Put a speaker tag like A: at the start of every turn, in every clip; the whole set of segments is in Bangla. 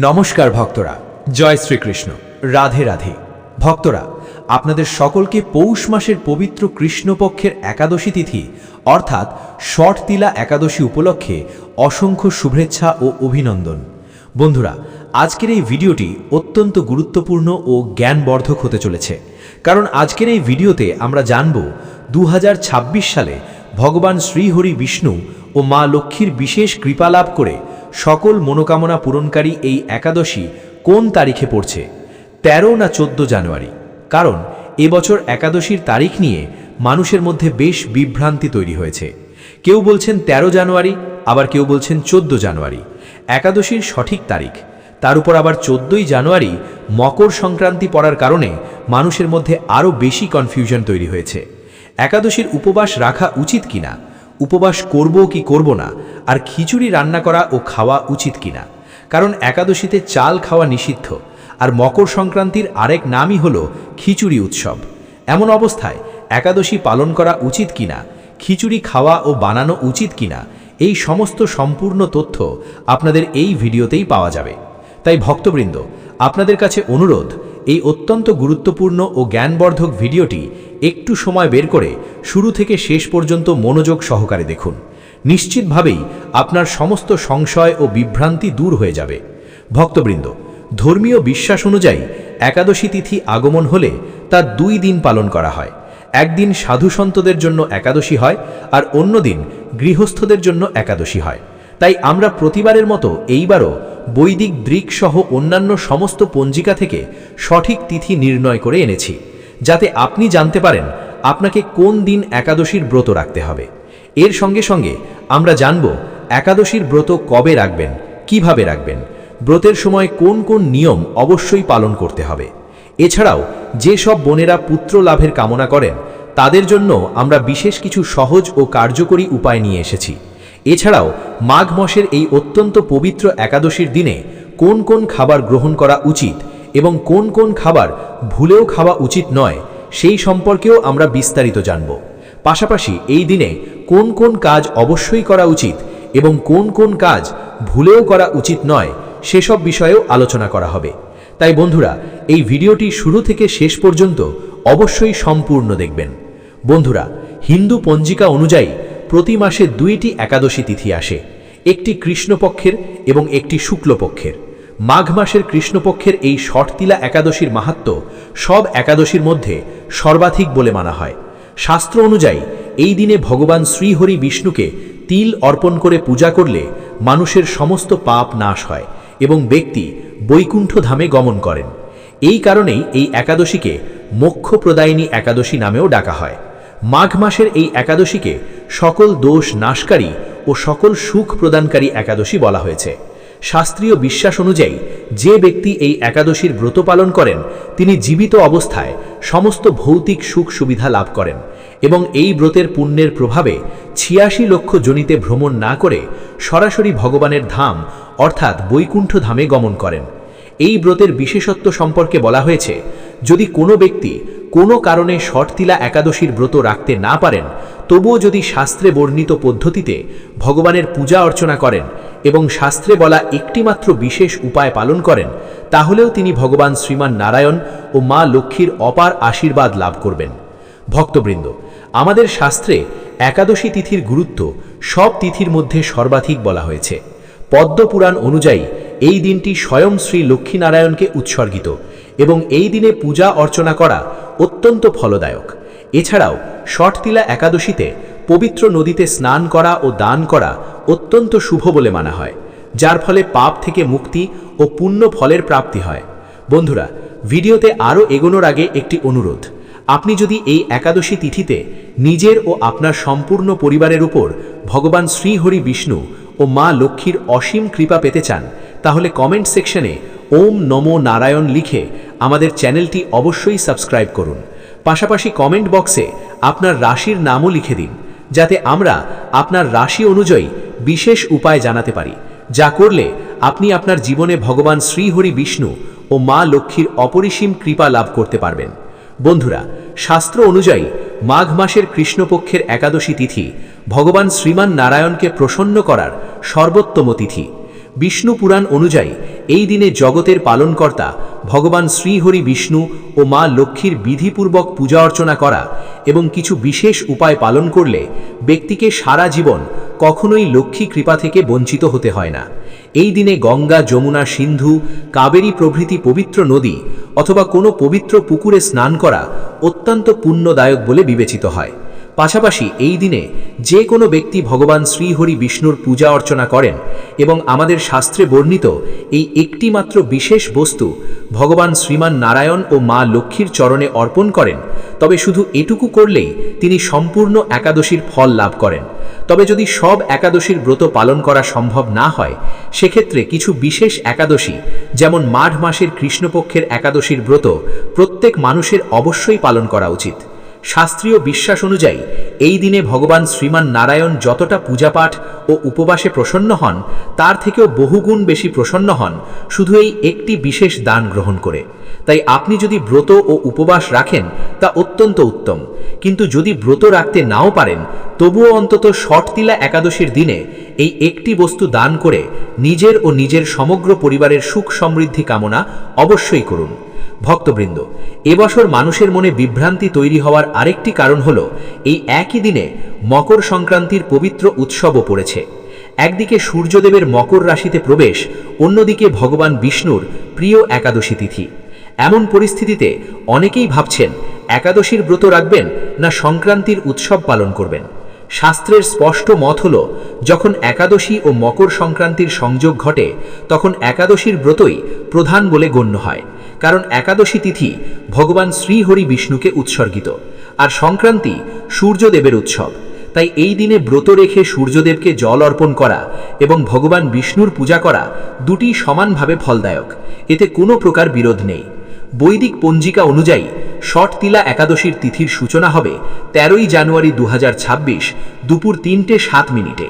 A: নমস্কার ভক্তরা, জয় শ্রীকৃষ্ণ। রাধে রাধে। ভক্তরা, আপনাদের সকলকে পৌষ মাসের পবিত্র কৃষ্ণপক্ষের একাদশী তিথি, অর্থাৎ শট তিলা একাদশী উপলক্ষে অসংখ্য শুভেচ্ছা ও অভিনন্দন। বন্ধুরা, আজকের এই ভিডিওটি অত্যন্ত গুরুত্বপূর্ণ ও জ্ঞানবর্ধক হতে চলেছে। কারণ আজকের এই ভিডিওতে আমরা জানব দু হাজার ছাব্বিশ সালে ভগবান শ্রীহরি বিষ্ণু ও মা লক্ষ্মীর বিশেষ কৃপালাভ করে সকল মনোকামনা পূরণকারী এই একাদশী কোন তারিখে পড়ছে? ১৩ না চোদ্দ জানুয়ারি? কারণ এবছর একাদশীর তারিখ নিয়ে মানুষের মধ্যে বেশ বিভ্রান্তি তৈরি হয়েছে। কেউ বলছেন ১৩ জানুয়ারি, আবার কেউ বলছেন চোদ্দ জানুয়ারি। একাদশীর সঠিক তারিখ। তার উপর আবার চোদ্দই জানুয়ারি মকর সংক্রান্তি পড়ার কারণে মানুষের মধ্যে আরও বেশি কনফিউশন তৈরি হয়েছে। একাদশীর উপবাস রাখা উচিত কিনা? উপবাস করব কি করব না? আর খিচুড়ি রান্না করা ও খাওয়া উচিত কিনা কারণ একাদশীতে চাল খাওয়া নিষিদ্ধ, আর মকর সংক্রান্তির আরেক নামই হল খিচুড়ি উৎসব। এমন অবস্থায় একাদশী পালন করা উচিত কিনা খিচুড়ি খাওয়া ও বানানো উচিত কিনা এই সমস্ত সম্পূর্ণ তথ্য আপনাদের এই ভিডিওতেই পাওয়া যাবে। তাই ভক্তবৃন্দ, আপনাদের কাছে অনুরোধ এই অত্যন্ত গুরুত্বপূর্ণ ও জ্ঞানবর্ধক ভিডিওটি একটু সময় বের করে শুরু থেকে শেষ পর্যন্ত মনোযোগ সহকারে দেখুন। নিশ্চিতভাবেই আপনার সমস্ত সংশয় ও বিভ্রান্তি দূর হয়ে যাবে। ভক্তবৃন্দ, ধর্মীয় বিশ্বাস অনুযায়ী একাদশী তিথি আগমন হলে তা দুই দিন পালন করা হয়। একদিন সাধু সন্তদের জন্য একাদশী হয় আর অন্য দিন গৃহস্থদের জন্য একাদশী হয়। তাই আমরা প্রতিবারের মতো এইবারও বৈদিক দৃক সহ অন্যান্য সমস্ত পঞ্জিকা থেকে সঠিক তিথি নির্ণয় করে এনেছি, যাতে আপনি জানতে পারেন আপনাকে কোন দিন একাদশীর ব্রত রাখতে হবে। এর সঙ্গে সঙ্গে আমরা জানব একাদশীর ব্রত কবে রাখবেন, কীভাবে রাখবেন, ব্রতের সময় কোন কোন নিয়ম অবশ্যই পালন করতে হবে। এছাড়াও যে সব বোনেরা পুত্র লাভের কামনা করেন, তাদের জন্য আমরা বিশেষ কিছু সহজ ও কার্যকরী উপায় নিয়ে এসেছি। এছাড়াও, মাঘ মাসের এই অত্যন্ত পবিত্র একাদশীর দিনে কোন কোন খাবার গ্রহণ করা উচিত এবং কোন কোন খাবার ভুলেও খাওয়া উচিত নয়, সেই সম্পর্কেও আমরা বিস্তারিত জানব। পাশাপাশি এই দিনে কোন কোন কাজ অবশ্যই করা উচিত এবং কোন কোন কাজ ভুলেও করা উচিত নয়, সেসব বিষয়েও আলোচনা করা হবে। তাই বন্ধুরা, এই ভিডিওটি শুরু থেকে শেষ পর্যন্ত অবশ্যই সম্পূর্ণ দেখবেন। বন্ধুরা, হিন্দু পঞ্জিকা অনুযায়ী প্রতি মাসে দুইটি একাদশী তিথি আসে, একটি কৃষ্ণপক্ষের এবং একটি শুক্লপক্ষের। মাঘ মাসের কৃষ্ণপক্ষের এই শটতিলা একাদশীর মাহাত্ম সব একাদশীর মধ্যে সর্বাধিক বলে মানা হয়। শাস্ত্র অনুযায়ী, এই দিনে ভগবান শ্রীহরি বিষ্ণুকে তিল অর্পণ করে পূজা করলে মানুষের সমস্ত পাপ নাশ হয় এবং ব্যক্তি বৈকুণ্ঠ ধামে গমন করেন। এই কারণেই এই একাদশীকে মোক্ষ প্রদায়িনী একাদশী নামেও ডাকা হয়। মাঘ মাসের এই একাদশীকে সকল দোষ নাশকারী ও সকল সুখ প্রদানকারী একাদশী বলা হয়েছে। শাস্ত্রীয় বিশ্বাস অনুযায়ী, যে ব্যক্তি এই একাদশীর ব্রত পালন করেন, তিনি জীবিত অবস্থায় সমস্ত ভৌতিক সুখ সুবিধা লাভ করেন এবং এই ব্রতের পুণ্যের প্রভাবে ছিয়াশি লক্ষ জনিতে ভ্রমণ না করে সরাসরি ভগবানের ধাম, অর্থাৎ বৈকুণ্ঠ ধামে গমন করেন। এই ব্রতের বিশেষত্ব সম্পর্কে বলা হয়েছে, যদি কোনো ব্যক্তি কোনো কারণে শর্তিলা একাদশীর ব্রত রাখতে না পারেন, তবুও যদি শাস্ত্রে বর্ণিত পদ্ধতিতে ভগবানের পূজা অর্চনা করেন এবং শাস্ত্রে বলা একটিমাত্র বিশেষ উপায় পালন করেন, তাহলেও তিনি ভগবান শ্রীমান নারায়ণ ও মা লক্ষ্মীর অপার আশীর্বাদ লাভ করবেন। ভক্তবৃন্দ, আমাদের শাস্ত্রে একাদশী তিথির গুরুত্ব সব তিথির মধ্যে সর্বাধিক বলা হয়েছে। পদ্মপুরাণ অনুযায়ী এই দিনটি স্বয়ং শ্রী লক্ষ্মীনারায়ণকে উৎসর্গিত। এবং এই দিনে পূজা অর্চনা করা অত্যন্ত ফলদায়ক। এছাড়াও শটতিলা একাদশীতে পবিত্র নদীতে স্নান করা ও দান করা অত্যন্ত শুভ বলে মানা হয়, যার ফলে পাপ থেকে মুক্তি ও পুণ্য ফলের প্রাপ্তি হয়। বন্ধুরা, ভিডিওতে আরও এগোনোর আগে একটি অনুরোধ। আপনি যদি এই একাদশী তিথিতে নিজের ও আপনার সম্পূর্ণ পরিবারের উপর ভগবান শ্রীহরি বিষ্ণু ও মা লক্ষ্মীর অসীম কৃপা পেতে চান, তাহলে কমেন্ট সেকশনে ওম নমো নারায়ণ লিখে আমাদের চ্যানেলটি অবশ্যই সাবস্ক্রাইব করুন। পাশাপাশি কমেন্ট বক্সে আপনার রাশির নামও লিখে দিন, যাতে আমরা আপনার রাশি অনুযায়ী বিশেষ উপায় জানাতে পারি, যা করলে আপনি আপনার জীবনে ভগবান শ্রীহরি বিষ্ণু ও মা লক্ষ্মীর অপরিসীম কৃপা লাভ করতে পারবেন। বন্ধুরা, শাস্ত্র অনুযায়ী মাঘ মাসের কৃষ্ণপক্ষের একাদশী তিথি ভগবান শ্রীমান নারায়ণকে প্রসন্ন করার সর্বোত্তম তিথি। বিষ্ণু পুরাণ অনুযায়ী এই দিনে জগতের পালনকর্তা ভগবান শ্রীহরি বিষ্ণু ও মা লক্ষ্মীর বিধিপূর্বক পূজা অর্চনা করা এবং কিছু বিশেষ উপায় পালন করলে ব্যক্তিকে সারা জীবন কখনোই লক্ষ্মী কৃপা থেকে বঞ্চিত হতে হয় না। এই দিনে গঙ্গা, যমুনা, সিন্ধু, কাবেরী প্রভৃতি পবিত্র নদী অথবা কোনো পবিত্র পুকুরে স্নান করা অত্যন্ত পুণ্যদায়ক বলে বিবেচিত হয়। পাশাপাশি এই দিনে যে কোনো ব্যক্তি ভগবান শ্রীহরি বিষ্ণুর পূজা অর্চনা করেন এবং আমাদের শাস্ত্রে বর্ণিত এই একটি মাত্র বিশেষ বস্তু ভগবান শ্রীমান নারায়ণ ও মা লক্ষ্মীর চরণে অর্পণ করেন, তবে শুধু এটুকু করলেই তিনি সম্পূর্ণ একাদশীর ফল লাভ করেন। তবে যদি সব একাদশীর ব্রত পালন করা সম্ভব না হয়, সেক্ষেত্রে কিছু বিশেষ একাদশী, যেমন মাঘ মাসের কৃষ্ণপক্ষের একাদশীর ব্রত, প্রত্যেক মানুষের অবশ্যই পালন করা উচিত। শাস্ত্রীয় বিশ্বাস অনুযায়ী, এই দিনে ভগবান শ্রীমান নারায়ণ যতটা পূজাপাঠ ও উপবাসে প্রসন্ন হন, তার থেকেও বহুগুণ বেশি প্রসন্ন হন, শুধু এই একটি বিশেষ দান গ্রহণ করে। তাই আপনি যদি ব্রত ও উপবাস রাখেন, তা অত্যন্ত উত্তম। কিন্তু যদি ব্রত রাখতে নাও পারেন, তবুও অন্তত শটতিলা একাদশীর দিনে এই একটি বস্তু দান করে নিজের ও নিজের সমগ্র পরিবারের সুখ সমৃদ্ধি কামনা অবশ্যই করুন। ভক্তবৃন্দ, এবছর মানুষের মনে বিভ্রান্তি তৈরি হওয়ার আরেকটি কারণ হল, এই একই দিনে মকর সংক্রান্তির পবিত্র উৎসবও পড়েছে। একদিকে সূর্যদেবের মকর রাশিতে প্রবেশ, অন্যদিকে ভগবান বিষ্ণুর প্রিয় একাদশী তিথি। এমন পরিস্থিতিতে অনেকেই ভাবছেন, একাদশীর ব্রত রাখবেন না সংক্রান্তির উৎসব পালন করবেন? শাস্ত্রের স্পষ্ট মত হল, যখন একাদশী ও মকর সংক্রান্তির সংযোগ ঘটে, তখন একাদশীর ব্রতই প্রধান বলে গণ্য হয়। কারণ একাদশী তিথি ভগবান শ্রীহরি বিষ্ণুকে উৎসর্গিত, আর সংক্রান্তি সূর্যদেবের উৎসব। তাই এই দিনে ব্রত রেখে সূর্যদেবকে জল অর্পণ করা এবং ভগবান বিষ্ণুর পূজা করা দুটি সমানভাবে ফলদায়ক। এতে কোনো প্রকার বিরোধ নেই। বৈদিক পঞ্জিকা অনুযায়ী শট তিলা একাদশীর তিথির সূচনা হবে তেরোই জানুয়ারি দু হাজার ছাব্বিশ দুপুর তিনটে সাত মিনিটে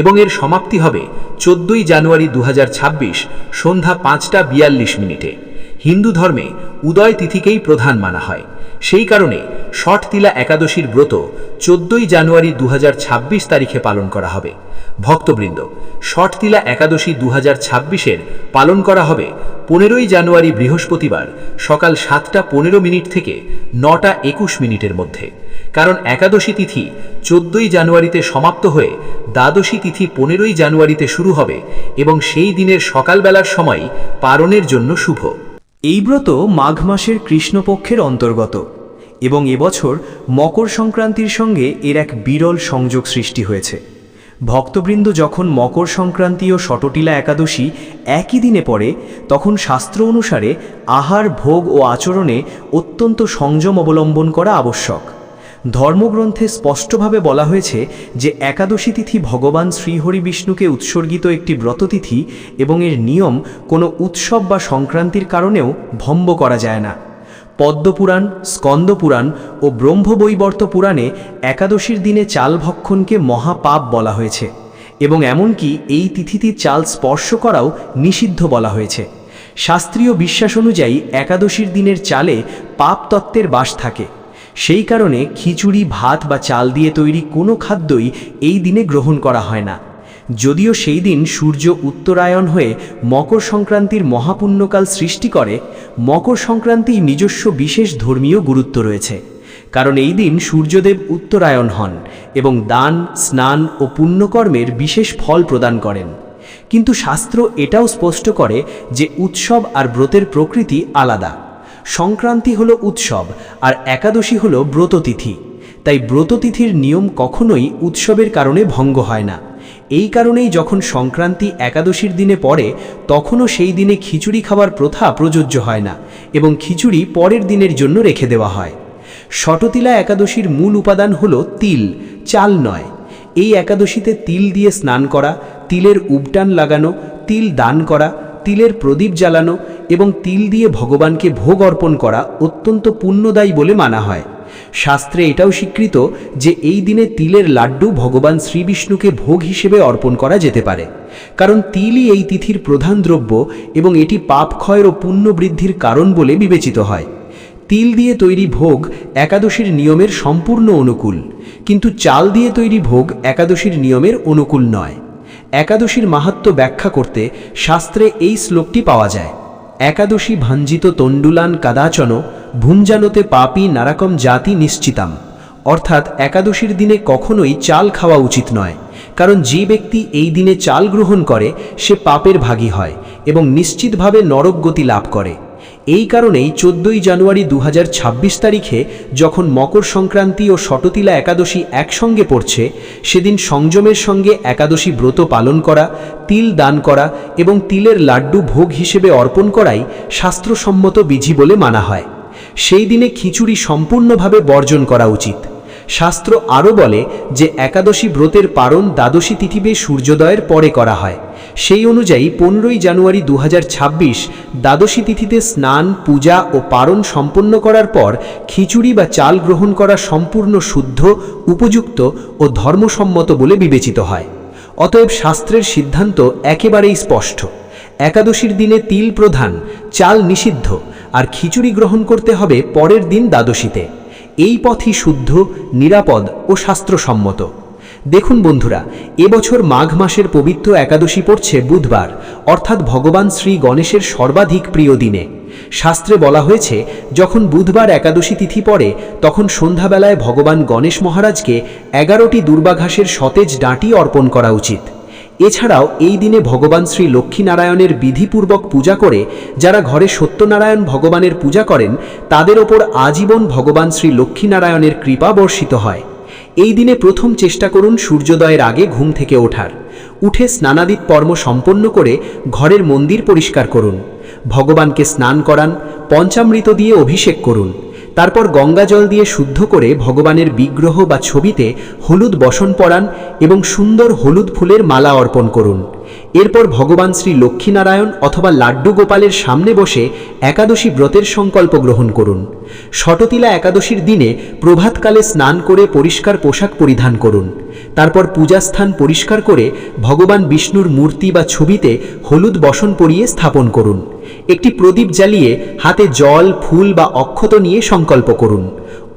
A: এবং এর সমাপ্তি হবে চোদ্দই জানুয়ারি দু হাজার ছাব্বিশ সন্ধ্যা পাঁচটা বিয়াল্লিশ মিনিটে। হিন্দু ধর্মে উদয় তিথিকেই প্রধান মানা হয়। সেই কারণে শটতিলা একাদশীর ব্রত চোদ্দই জানুয়ারি দু হাজার ছাব্বিশ তারিখে পালন করা হবে। ভক্তবৃন্দ শটতিলা একাদশী দু হাজার পালন করা হবে পনেরোই জানুয়ারি বৃহস্পতিবার সকাল সাতটা পনেরো মিনিট থেকে নটা একুশ মিনিটের মধ্যে। কারণ একাদশী তিথি চোদ্দই জানুয়ারিতে সমাপ্ত হয়ে দ্বাদশী তিথি পনেরোই জানুয়ারিতে শুরু হবে এবং সেই দিনের সকালবেলার সময় পারণের জন্য শুভ।
B: এই ব্রত মাঘ মাসের কৃষ্ণপক্ষের অন্তর্গত এবং এবছর মকর সংক্রান্তির সঙ্গে এর এক বিরল সংযোগ সৃষ্টি হয়েছে। ভক্তবৃন্দ যখন মকর সংক্রান্তি ও শটটিলা একাদশী একই দিনে পড়ে, তখন শাস্ত্র অনুসারে আহার, ভোগ ও আচরণে অত্যন্ত সংযম অবলম্বন করা আবশ্যক। ধর্মগ্রন্থে স্পষ্টভাবে বলা হয়েছে যে একাদশী তিথি ভগবান শ্রীহরি বিষ্ণুকে উৎসর্গিত একটি ব্রততিথি এবং এর নিয়ম কোনো উৎসব বা সংক্রান্তির কারণেও ভম্ব করা যায় না। পদ্মপুরাণ, স্কন্দপুরাণ ও ব্রহ্মবৈবর্ত পুরাণে একাদশীর দিনে চাল ভক্ষণকে মহাপাপ বলা হয়েছে এবং এমনকি এই তিথিতে চাল স্পর্শ করাও নিষিদ্ধ বলা হয়েছে। শাস্ত্রীয় বিশ্বাস অনুযায়ী একাদশীর দিনের চালে পাপ তত্ত্বের বাস থাকে। সেই কারণে খিচুড়ি, ভাত বা চাল দিয়ে তৈরি কোনো খাদ্যই এই দিনে গ্রহণ করা হয় না। যদিও সেই দিন সূর্য উত্তরায়ণ হয়ে মকর সংক্রান্তির মহাপুণ্যকাল সৃষ্টি করে, মকর সংক্রান্তির নিজস্ব বিশেষ ধর্মীয় গুরুত্ব রয়েছে। কারণ এই দিন সূর্যদেব উত্তরায়ণ হন এবং দান, স্নান ও পুণ্যকর্মের বিশেষ ফল প্রদান করেন। কিন্তু শাস্ত্র এটাও স্পষ্ট করে যে উৎসব আর ব্রতের প্রকৃতি আলাদা। সংক্রান্তি হলো উৎসব, আর একাদশী হলো ব্রততিথি। তাই ব্রততিথির নিয়ম কখনোই উৎসবের কারণে ভঙ্গ হয় না। এই কারণেই যখন সংক্রান্তি একাদশীর দিনে পড়ে, তখনও সেই দিনে খিচুড়ি খাবার প্রথা প্রযোজ্য হয় না এবং খিচুড়ি পরের দিনের জন্য রেখে দেওয়া হয়। শটতিলা একাদশীর মূল উপাদান হল তিল, চাল নয়। এই একাদশীতে তিল দিয়ে স্নান করা, তিলের উবটান লাগানো, তিল দান করা তিলের প্রদীপ জ্বালানো এবং তিল দিয়ে ভগবানকে ভোগ অর্পণ করা অত্যন্ত পুণ্যদায়ী বলে মানা হয়। শাস্ত্রে এটাও স্বীকৃত যে এই দিনে তিলের লাড্ডু ভগবান শ্রীবিষ্ণুকে ভোগ হিসেবে অর্পণ করা যেতে পারে। কারণ তিলই এই তিথির প্রধান দ্রব্য এবং এটি পাপ ক্ষয়ের ও পুণ্য বৃদ্ধির কারণ বলে বিবেচিত হয়। তিল দিয়ে তৈরি ভোগ একাদশীর নিয়মের সম্পূর্ণ অনুকূল। কিন্তু চাল দিয়ে তৈরি ভোগ একাদশীর নিয়মের অনুকূল নয়। একাদশীর মাহাত্ম্য ব্যাখ্যা করতে শাস্ত্রে এই শ্লোকটি পাওয়া যায়। একাদশী ভাঞ্জিত তণ্ডুলান কাদাচন, ভুঞ্জানতে পাপি নারাকম জাতি নিশ্চিতাম। অর্থাৎ একাদশীর দিনে কখনোই চাল খাওয়া উচিত নয়, কারণ যে ব্যক্তি এই দিনে চাল গ্রহণ করে, সে পাপের ভাগী হয় এবং নিশ্চিতভাবে নরক গতি লাভ করে। এই কারণেই চোদ্দই জানুয়ারি দু হাজার ছাব্বিশ তারিখে যখন মকর সংক্রান্তি ও শটতিলা একাদশী একসঙ্গে পড়ছে, সেদিন সংযমের সঙ্গে একাদশী ব্রত পালন করা, তিল দান করা এবং তিলের লাড্ডু ভোগ হিসেবে অর্পণ করাই শাস্ত্রসম্মত বিধি বলে মানা হয়। সেই দিনে খিচুড়ি সম্পূর্ণভাবে বর্জন করা উচিত। শাস্ত্র আরও বলে যে একাদশী ব্রতের পারণ দ্বাদশী তিথিবে সূর্যোদয়ের পরে করা হয়। সেই অনুযায়ী পনেরোই জানুয়ারি দু হাজার ছাব্বিশ দ্বাদশী তিথিতে স্নান, পূজা ও পারণ সম্পন্ন করার পর খিচুড়ি বা চাল গ্রহণ করা সম্পূর্ণ শুদ্ধ, উপযুক্ত ও ধর্মসম্মত বলে বিবেচিত হয়। অতএব শাস্ত্রের সিদ্ধান্ত একেবারেই স্পষ্ট। একাদশীর দিনে তিল প্রধান, চাল নিষিদ্ধ, আর খিচুড়ি গ্রহণ করতে হবে পরের দিন দ্বাদশীতে। এই পথই শুদ্ধ, নিরাপদ ও শাস্ত্রসম্মত। দেখুন বন্ধুরা এবছর মাঘ মাসের পবিত্র একাদশী পড়ছে বুধবার, অর্থাৎ ভগবান শ্রী গণেশের সর্বাধিক প্রিয় দিনে। শাস্ত্রে বলা হয়েছে, যখন বুধবার একাদশী তিথি পড়ে, তখন সন্ধ্যাবেলায় ভগবান গণেশ মহারাজকে এগারোটি দুর্বাঘাসের সতেজ ডাঁটি অর্পণ করা উচিত। এছাড়াও এই দিনে ভগবান শ্রী লক্ষ্মীনারায়ণের বিধিপূর্বক পূজা করে, যারা ঘরে সত্যনারায়ণ ভগবানের পূজা করেন, তাদের ওপর আজীবন ভগবান শ্রী লক্ষ্মীনারায়ণের কৃপা বর্ষিত হয়। এই দিনে প্রথম চেষ্টা করুন সূর্যোদয়ের আগে ঘুম থেকে ওঠার। উঠে স্নানাদিত কর্ম সম্পন্ন করে ঘরের মন্দির পরিষ্কার করুন। ভগবানকে স্নান করান, পঞ্চামৃত দিয়ে অভিষেক করুন। তারপর গঙ্গা জল দিয়ে শুদ্ধ করে ভগবানের বিগ্রহ বা ছবিতে হলুদ বসন পরান এবং সুন্দর হলুদ ফুলের মালা অর্পণ করুন। এরপর ভগবান শ্রী লক্ষ্মীনারায়ণ অথবা লাড্ডু গোপালের সামনে বসে একাদশী ব্রতের সংকল্প গ্রহণ করুন। শটতিলা একাদশীর দিনে প্রভাতকালে স্নান করে পরিষ্কার পোশাক পরিধান করুন। তারপর পূজাস্থান পরিষ্কার করে ভগবান বিষ্ণুর মূর্তি বা ছবিতে হলুদ বসন পরিয়ে স্থাপন করুন। একটি প্রদীপ জ্বালিয়ে হাতে জল, ফুল বা অক্ষত নিয়ে সংকল্প করুন।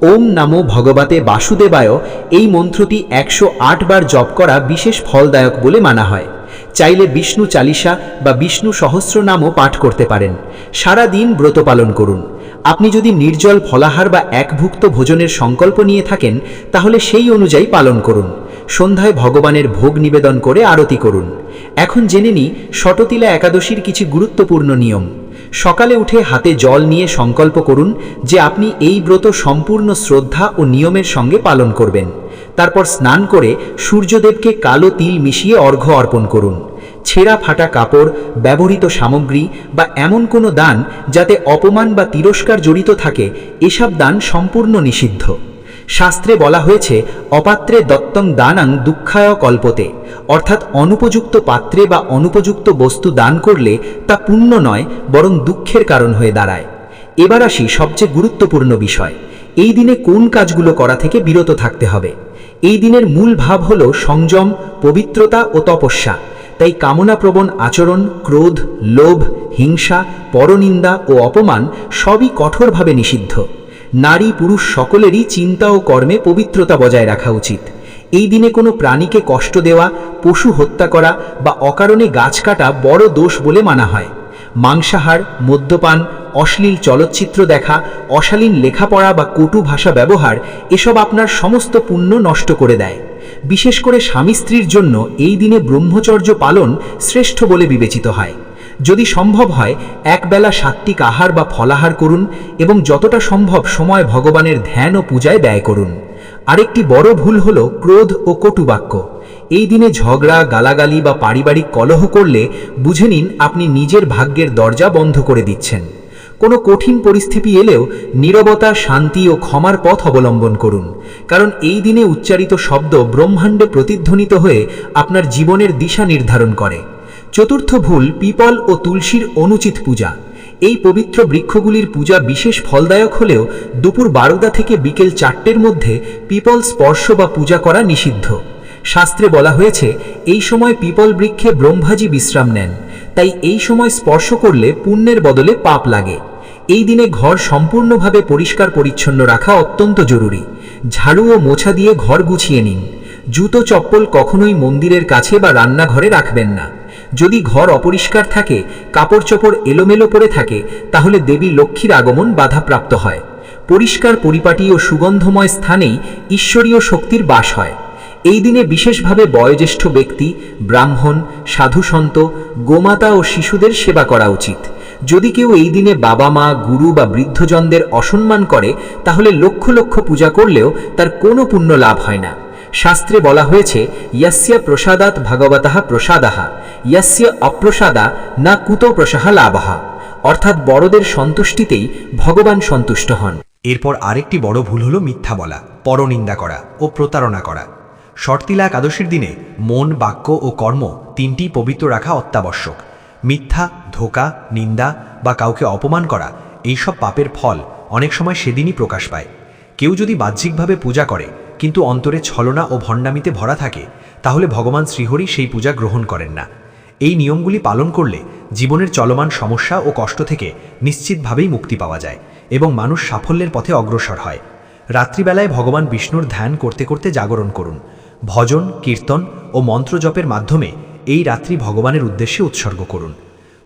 B: ওম নামো ভগবতে বাসুদেবায়, এই মন্ত্রটি একশো আট বার জপ করা বিশেষ ফলদায়ক বলে মানা হয়। চাইলে বিষ্ণু চালিসা বা বিষ্ণু সহস্র নামও পাঠ করতে পারেন। সারা দিন ব্রত পালন করুন। আপনি যদি নির্জল ফলাহার বা একভুক্ত ভোজনের সংকল্প নিয়ে থাকেন, তাহলে সেই অনুযায়ী পালন করুন। সন্ধ্যায় ভগবানের ভোগ নিবেদন করে আরতি করুন। এখন জেনে নিই শটতিলা একাদশীর কিছু গুরুত্বপূর্ণ নিয়ম। সকালে উঠে হাতে জল নিয়ে সংকল্প করুন যে আপনি এই ব্রত সম্পূর্ণ শ্রদ্ধা ও নিয়মের সঙ্গে পালন করবেন। তারপর স্নান করে সূর্যদেবকে কালো তিল মিশিয়ে অর্ঘ্য অর্পণ করুন। ছেঁড়া ফাটা কাপড়, ব্যবহৃত সামগ্রী বা এমন কোনো দান যাতে অপমান বা তিরস্কার জড়িত থাকে, এসব দান সম্পূর্ণ নিষিদ্ধ। শাস্ত্রে বলা হয়েছে, অপাত্রে দত্তং দানাং দুঃখায় কল্পতে, অর্থাৎ অনুপযুক্ত পাত্রে বা অনুপযুক্ত বস্তু দান করলে তা পুণ্য নয়, বরং দুঃখের কারণ হয়ে দাঁড়ায়। এবার আসি সবচেয়ে গুরুত্বপূর্ণ বিষয়, এই দিনে কোন কাজগুলো করা থেকে বিরত থাকতে হবে? এই দিনের মূল ভাব হল সংযম, পবিত্রতা ও তপস্যা। তাই কামনাপ্রবণ আচরণ, ক্রোধ, লোভ, হিংসা, পরনিন্দা ও অপমান সবই কঠোরভাবে নিষিদ্ধ। নারী পুরুষ সকলেরই চিন্তা ও কর্মে পবিত্রতা বজায় রাখা উচিত। এই দিনে কোনো প্রাণীকে কষ্ট দেওয়া, পশু হত্যা করা বা অকারণে গাছ কাটা বড় দোষ বলে মানা হয়। মাংসাহার, মদ্যপান, অশ্লীল চলচ্চিত্র দেখা, অশালীন লেখাপড়া বা কটু ভাষা ব্যবহার এসব আপনার সমস্ত পুণ্য নষ্ট করে দেয়। বিশেষ করে স্বামী স্ত্রীর জন্য এই দিনে ব্রহ্মচর্য পালন শ্রেষ্ঠ বলে বিবেচিত হয়। যদি সম্ভব হয় একবেলা সাত্বিক আহার বা ফলাহার করুন এবং যতটা সম্ভব সময় ভগবানের ধ্যান ও পূজায় ব্যয় করুন। আরেকটি বড় ভুল হল ক্রোধ ও কটুবাক্য। এই দিনে ঝগড়া, গালাগালি বা পারিবারিক কলহ করলে, বুঝে নিন আপনি নিজের ভাগ্যের দরজা বন্ধ করে দিচ্ছেন। কোনো কঠিন পরিস্থিতি এলেও নীরবতা, শান্তি ও ক্ষমার পথ অবলম্বন করুন। কারণ এই দিনে উচ্চারিত শব্দ ব্রহ্মাণ্ডে প্রতিধ্বনিত হয়ে আপনার জীবনের দিশা নির্ধারণ করে। চতুর্থ ভুল পিপল ও তুলসীর অনুচিত পূজা। এই পবিত্র বৃক্ষগুলির পূজা বিশেষ ফলদায়ক হলেও দুপুর বারোটা থেকে বিকেল চারটের মধ্যে পিপল স্পর্শ বা পূজা করা নিষিদ্ধ। শাস্ত্রে বলা হয়েছে, এই সময় পিপল বৃক্ষে ব্রহ্মাজি বিশ্রাম নেন। তাই এই সময় স্পর্শ করলে পুণ্যের বদলে পাপ লাগে। এই দিনে ঘর সম্পূর্ণভাবে পরিষ্কার পরিচ্ছন্ন রাখা অত্যন্ত জরুরি। ঝাড়ু ও মোছা দিয়ে ঘর গুছিয়ে নিন।
C: জুতো চপ্পল কখনোই মন্দিরের কাছে বা রান্নাঘরে রাখবেন না। যদি ঘর অপরিষ্কার থাকে কাপড় চোপড় এলোমেলো পড়ে থাকে, তাহলে দেবী লক্ষ্মীর আগমন বাধাপ্রাপ্ত হয়। পরিষ্কার পরিপাটি ও সুগন্ধময় স্থানেই ঈশ্বরীয় শক্তির বাস হয়। এই দিনে বিশেষভাবে বয়োজ্যেষ্ঠ ব্যক্তি, ব্রাহ্মণ সাধুসন্ত গোমাতা ও শিশুদের সেবা করা উচিত। যদি কেউ এই দিনে বাবা মা গুরু বা বৃদ্ধজনদের অসম্মান করে, তাহলে লক্ষ লক্ষ পূজা করলেও তার কোনো পুণ্য লাভ হয় না। শাস্ত্রে বলা হয়েছে, ইয়াস্য প্রসাদাত ভগবতঃ প্রসাদাহা ইয়াস্য অপ্রসাদা না কুতো প্রসাহা লাভহা অর্থাৎ বড়দের সন্তুষ্টিতেই ভগবান সন্তুষ্ট হন।
A: এরপর আরেকটি বড় ভুল হলো মিথ্যা বলা, পরনিন্দা করা ও প্রতারণা করা। শর্তিলা একাদশীর দিনে মন, বাক্য ও কর্ম তিনটি পবিত্র রাখা অত্যাবশ্যক। মিথ্যা, ধোকা, নিন্দা বা কাউকে অপমান করা, এইসব পাপের ফল অনেক সময় সেদিনই প্রকাশ পায়। কেউ যদি বাহ্যিকভাবে পূজা করে, কিন্তু অন্তরে ছলনা ও ভণ্ডামিতে ভরা থাকে, তাহলে ভগবান শ্রীহরি সেই পূজা গ্রহণ করেন না। এই নিয়মগুলি পালন করলে জীবনের চলমান সমস্যা ও কষ্ট থেকে নিশ্চিতভাবেই মুক্তি পাওয়া যায় এবং মানুষ সাফল্যের পথে অগ্রসর হয়। রাত্রিবেলায় ভগবান বিষ্ণুর ধ্যান করতে করতে জাগরণ করুন। ভজন, কীর্তন ও মন্ত্র জপের মাধ্যমে এই রাত্রি ভগবানের উদ্দেশ্যে উৎসর্গ করুন।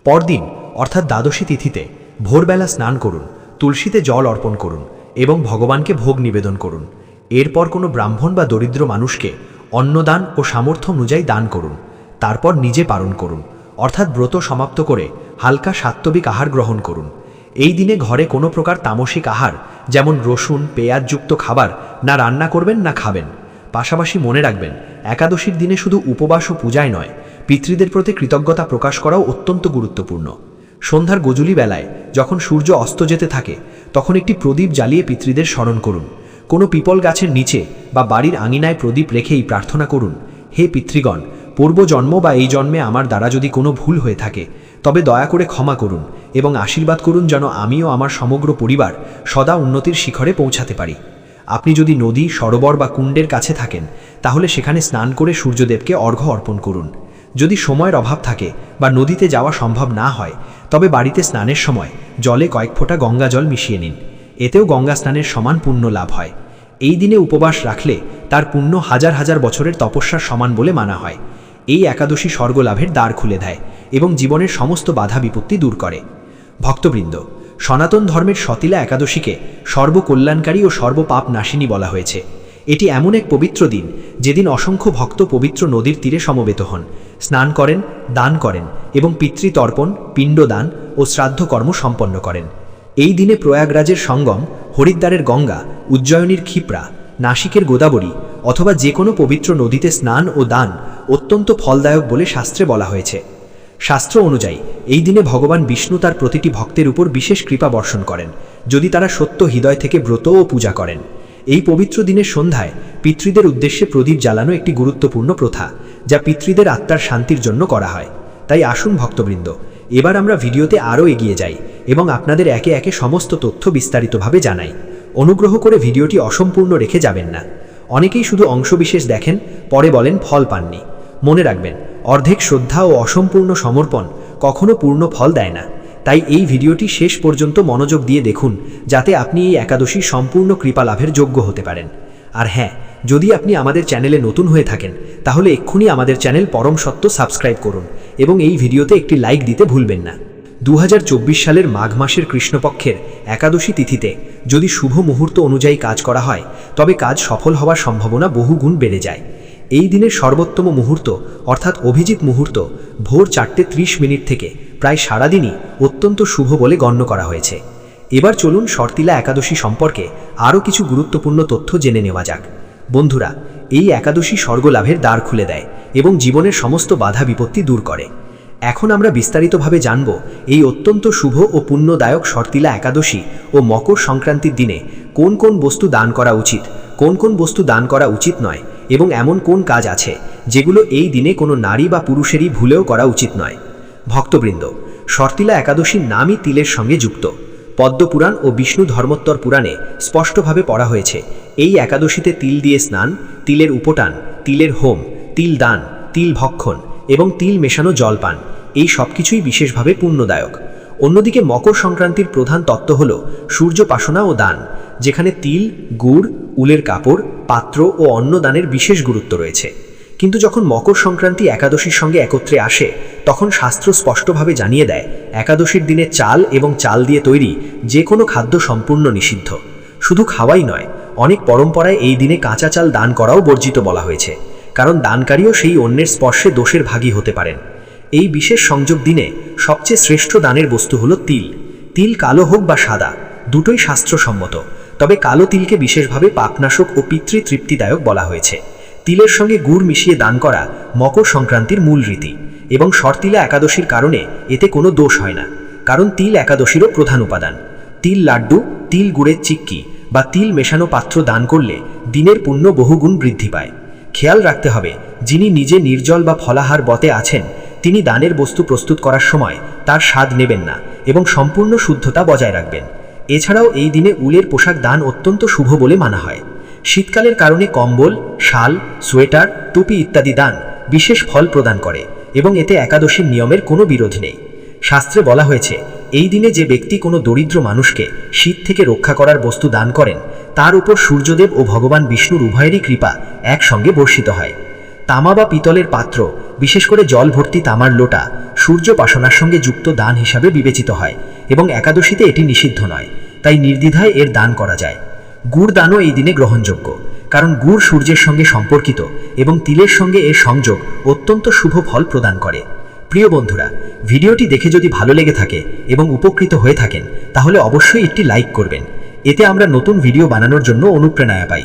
A: পরদিন, অর্থাৎ দ্বাদশী তিথিতে, ভোরবেলা স্নান করুন, তুলসীতে জল অর্পণ করুন এবং ভগবানকে ভোগ নিবেদন করুন। এরপর কোনো ব্রাহ্মণ বা দরিদ্র মানুষকে অন্নদান ও সামর্থ্য অনুযায়ী দান করুন। তারপর নিজে পালন করুন, অর্থাৎ ব্রত সমাপ্ত করে হালকা সাত্ত্বিক আহার গ্রহণ করুন। এই দিনে ঘরে কোনো প্রকার তামসিক আহার, যেমন রসুন, পেঁয়াজযুক্ত খাবার, না রান্না করবেন না খাবেন। পাশাপাশি মনে রাখবেন, একাদশীর দিনে শুধু উপবাস ও পূজায় নয়, পিতৃদের প্রতি কৃতজ্ঞতা প্রকাশ করাও অত্যন্ত গুরুত্বপূর্ণ। সন্ধ্যার গজুলি বেলায় যখন সূর্য অস্ত যেতে থাকে, তখন একটি প্রদীপ জ্বালিয়ে পিতৃদের স্মরণ করুন। কোনো পিপল গাছের নিচে বা বাড়ির আঙিনায় প্রদীপ রেখেই প্রার্থনা করুন, হে পিতৃগণ পূর্বজন্ম বা এই জন্মে আমার দ্বারা যদি কোনো ভুল হয়ে থাকে, তবে দয়া করে ক্ষমা করুন এবং আশীর্বাদ করুন যেন আমিও আমার সমগ্র পরিবার সদা উন্নতির শিখরে পৌঁছাতে পারি। আপনি যদি নদী, সরোবর বা কুণ্ডের কাছে থাকেন, তাহলে সেখানে স্নান করে সূর্যদেবকে অর্ঘ্য অর্পণ করুন। যদি সময়ের অভাব থাকে বা নদীতে যাওয়া সম্ভব না হয়, তবে বাড়িতে স্নানের সময় জলে কয়েক ফোঁটা গঙ্গা জল মিশিয়ে নিন। এতেও গঙ্গা স্নানের সমান পুণ্য লাভ হয়। এই দিনে উপবাস রাখলে তার পুণ্য হাজার হাজার বছরের তপস্যার সমান বলে মানা হয়। এই একাদশী স্বর্গলাভের দ্বার খুলে দেয় এবং জীবনের সমস্ত বাধা বিপত্তি দূর করে। ভক্তবৃন্দ সনাতন ধর্মের সতিলা একাদশীকে সর্বকল্যাণকারী ও সর্বপাপ নাশিনী বলা হয়েছে। এটি এমন এক পবিত্র দিন, যেদিন অসংখ্য ভক্ত পবিত্র নদীর তীরে সমবেত হন। স্নান করেন, দান করেন এবং পিতৃতর্পণ, পিণ্ডদান ও শ্রাদ্ধকর্ম সম্পন্ন করেন। এই দিনে প্রয়াগরাজের সঙ্গম, হরিদ্বারের গঙ্গা, উজ্জয়িনীর ক্ষিপ্রা, নাসিকের গোদাবরী অথবা যে কোনো পবিত্র নদীতে স্নান ও দান অত্যন্ত ফলদায়ক বলে শাস্ত্রে বলা হয়েছে। শাস্ত্র অনুযায়ী, এই দিনে ভগবান বিষ্ণু তার প্রতিটি ভক্তের উপর বিশেষ কৃপা বর্ষণ করেন, যদি তারা সত্য হৃদয় থেকে ব্রত ও পূজা করেন। এই পবিত্র দিনের সন্ধ্যায় পিতৃদের উদ্দেশ্যে প্রদীপ জ্বালানো একটি গুরুত্বপূর্ণ প্রথা, যা পিতৃদের আত্মার শান্তির জন্য করা হয়। তাই আসুন ভক্তবৃন্দ, এবার আমরা ভিডিওতে আরও এগিয়ে যাই এবং আপনাদের একে একে সমস্ত তথ্য বিস্তারিতভাবে জানাই। অনুগ্রহ করে ভিডিওটি অসম্পূর্ণ রেখে যাবেন না। অনেকেই শুধু অংশবিশেষ দেখেন, পরে বলেন ফল পাননি। মনে রাখবেন অর্ধেক শ্রদ্ধা ও অসম্পূর্ণ সমর্পণ কখনো পূর্ণ ফল দেয় না। তাই এই ভিডিওটি শেষ পর্যন্ত মনোযোগ দিয়ে দেখুন, যাতে আপনি এই একাদশীর সম্পূর্ণ কৃপা লাভের যোগ্য হতে পারেন। আর হ্যাঁ যদি আপনি আমাদের চ্যানেলে নতুন হয়ে থাকেন, তাহলে এক্ষুনি আমাদের চ্যানেল পরম সত্য সাবস্ক্রাইব করুন এবং এই ভিডিওতে একটি লাইক দিতে ভুলবেন না। দু হাজার চব্বিশ সালের মাঘ মাসের কৃষ্ণপক্ষের একাদশী তিথিতে যদি শুভ মুহূর্ত অনুযায়ী কাজ করা হয়, তবে কাজ সফল হওয়ার সম্ভাবনা বহুগুণ বেড়ে যায়। এই দিনের সর্বোত্তম মুহূর্ত, অর্থাৎ অভিজিৎ মুহূর্ত, ভোর চারটে ত্রিশ মিনিট থেকে প্রায় সারাদিনই অত্যন্ত শুভ বলে গণ্য করা হয়েছে। এবার চলুন শর্তিলা একাদশী সম্পর্কে আরও কিছু গুরুত্বপূর্ণ তথ্য জেনে নেওয়া যাক। বন্ধুরা, এই একাদশী স্বর্গলাভের দ্বার খুলে দেয় এবং জীবনের সমস্ত বাধা বিপত্তি দূর করে। এখন আমরা বিস্তারিতভাবে জানব এই অত্যন্ত শুভ ও পুণ্যদায়ক শর্তিলা একাদশী ও মকর সংক্রান্তির দিনে কোন কোন বস্তু দান করা উচিত, কোন কোন বস্তু দান করা উচিত নয় এবং এমন কোন কাজ আছে যেগুলো এই দিনে কোনো নারী বা পুরুষেরই ভুলেও করা উচিত নয়। ভক্তবৃন্দ শর্তিলা একাদশীর নামই তিলের সঙ্গে যুক্ত। পদ্মপুরাণ ও বিষ্ণু ধর্মোত্তর পুরাণে স্পষ্টভাবে পড়া হয়েছে, এই একাদশীতে তিল দিয়ে স্নান, তিলের উপটান, তিলের হোম, তিল দান, তিল ভক্ষণ এবং তিল মেশানো জলপান, এই সব কিছুই বিশেষভাবে পুণ্যদায়ক। অন্যদিকে মকর সংক্রান্তির প্রধান তত্ত্ব হল সূর্যপাসনা ও দান। যেখানে তিল, গুড়, উলের কাপড়, পাত্র ও অন্ন দানের বিশেষ গুরুত্ব রয়েছে। কিন্তু যখন মকর সংক্রান্তি একাদশীর সঙ্গে একত্রে আসে, তখন শাস্ত্র স্পষ্টভাবে জানিয়ে দেয়, একাদশীর দিনে চাল এবং চাল দিয়ে তৈরি যে কোনো খাদ্য সম্পূর্ণ নিষিদ্ধ। শুধু খাওয়াই নয়, অনেক পরম্পরায় এই দিনে কাঁচা চাল দান করাও বর্জিত বলা হয়েছে, কারণ দানকারীও সেই অন্যের স্পর্শে দোষের ভাগী হতে পারেন। এই বিশেষ সংযোগ দিনে সবচেয়ে শ্রেষ্ঠ দানের বস্তু হলো তিল। তিল কালো হোক বা সাদা, দুটোই শাস্ত্রসম্মত। তবে কালো তিলকে বিশেষভাবে পাকনাশক ও পিতৃতৃপ্তিদায়ক বলা হয়েছে। তিলের সঙ্গে গুড় মিশিয়ে দান করা মকর সংক্রান্তির মূল রীতি এবং শর্তিলা একাদশীর কারণে এতে কোনো দোষ হয় না, কারণ তিল একাদশীরও প্রধান উপাদান। তিল লাড্ডু, তিল গুড়ের চিক্কি বা তিল মেশানো পাত্র দান করলে দিনের পুণ্য বহুগুণ বৃদ্ধি পায়। খেয়াল রাখতে হবে, যিনি নিজে নির্জল বা ফলাহার বতে আছেন, তিনি দানের বস্তু প্রস্তুত করার সময় তার স্বাদ নেবেন না এবং সম্পূর্ণ শুদ্ধতা বজায় রাখবেন। এছাড়াও এই দিনে উলের পোশাক দান অত্যন্ত শুভ বলে মানা হয়। শীতকালের কারণে কম্বল, শাল, সোয়েটার, টুপি ইত্যাদি দান বিশেষ ফল প্রদান করে এবং এতে একাদশীর নিয়মের কোনো বিরোধ নেই। শাস্ত্রে বলা হয়েছে, এই দিনে যে ব্যক্তি কোনো দরিদ্র মানুষকে শীত থেকে রক্ষা করার বস্তু দান করেন, তার উপর সূর্যদেব ও ভগবান বিষ্ণুর উভয়েরই কৃপা একসঙ্গে বর্ষিত হয়। তামা বা পিতলের পাত্র বিশেষ করে জল ভর্তি তামার লোটা সূর্য পাশনার সঙ্গে যুক্ত দান হিসাবে বিবেচিত হয় এবং একাদশীতে এটি নিষিদ্ধ নয়, তাই নির্দ্বিধায় এর দান করা যায়। গুড় দানও এই দিনে গ্রহণযোগ্য, কারণ গুড় সূর্যের সঙ্গে সম্পর্কিত এবং তিলের সঙ্গে এর সংযোগ অত্যন্ত শুভ ফল প্রদান করে। প্রিয় বন্ধুরা, ভিডিওটি দেখে যদি ভালো লেগে থাকে এবং উপকৃত হয়ে থাকেন, তাহলে অবশ্যই একটি লাইক করবেন। এতে আমরা নতুন ভিডিও বানানোর জন্য অনুপ্রেরণা পাই।